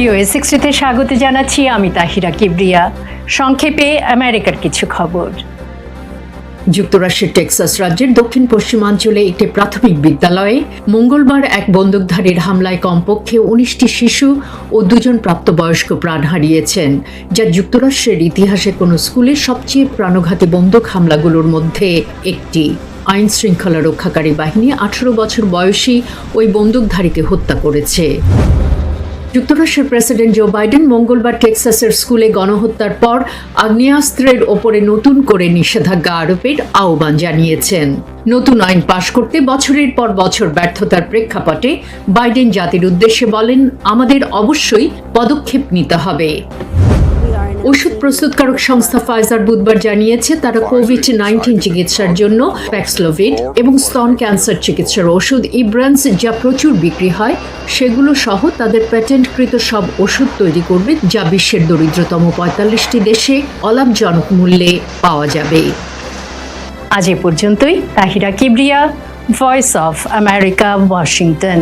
VOA সিক্সটিতে স্বাগত জানাচ্ছি আমি তাহিরা কিবরিয়া। সংক্ষেপে আমেরিকার কিছু খবর। যুক্তরাষ্ট্রের টেক্সাস রাজ্যের দক্ষিণ পশ্চিমাঞ্চলে একটি প্রাথমিক বিদ্যালয়ে মঙ্গলবার এক বন্দুকধারীর হামলায় কমপক্ষে উনিশটি শিশু ও দুজন প্রাপ্তবয়স্ক প্রাণ হারিয়েছেন, যা যুক্তরাষ্ট্রের ইতিহাসে কোনো স্কুলে সবচেয়ে প্রাণঘাতী বন্দুক হামলাগুলোর মধ্যে একটি। আইন শৃঙ্খলা রক্ষাকারী বাহিনী আঠারো বছর বয়সী ওই বন্দুকধারীকে হত্যা করেছে। যুক্তরাষ্ট্রের প্রেসিডেন্ট জো বাইডেন মঙ্গলবার টেক্সাসের স্কুলে গণহত্যার পর আগ্নেয়াস্ত্রের ওপরে নতুন করে নিষেধাজ্ঞা আরোপের আহ্বান জানিয়েছেন। নতুন আইন পাশ করতে বছরের পর বছর ব্যর্থতার প্রেক্ষাপটে বাইডেন জাতির উদ্দেশ্যে বলেন, আমাদের অবশ্যই পদক্ষেপ নিতে হবে। ওষুধ প্রস্তুতকারক সংস্থা ফাইজার বুধবার জানিয়েছে, তারা কোভিড নাইন্টিন চিকিৎসার জন্য প্যাক্সলোভিড এবং স্তন ক্যান্সার চিকিৎসার ওষুধ ইব্রান্স যা প্রচুর বিক্রি হয়, সেগুলো সহ তাদের প্যাটেন্টকৃত সব ওষুধ তৈরি করবে, যা বিশ্বের দরিদ্রতম পঁয়তাল্লিশটি দেশে অলাভজনক মূল্যে পাওয়া যাবে। আজ এ পর্যন্তই। Tahira Kibria voice of America Washington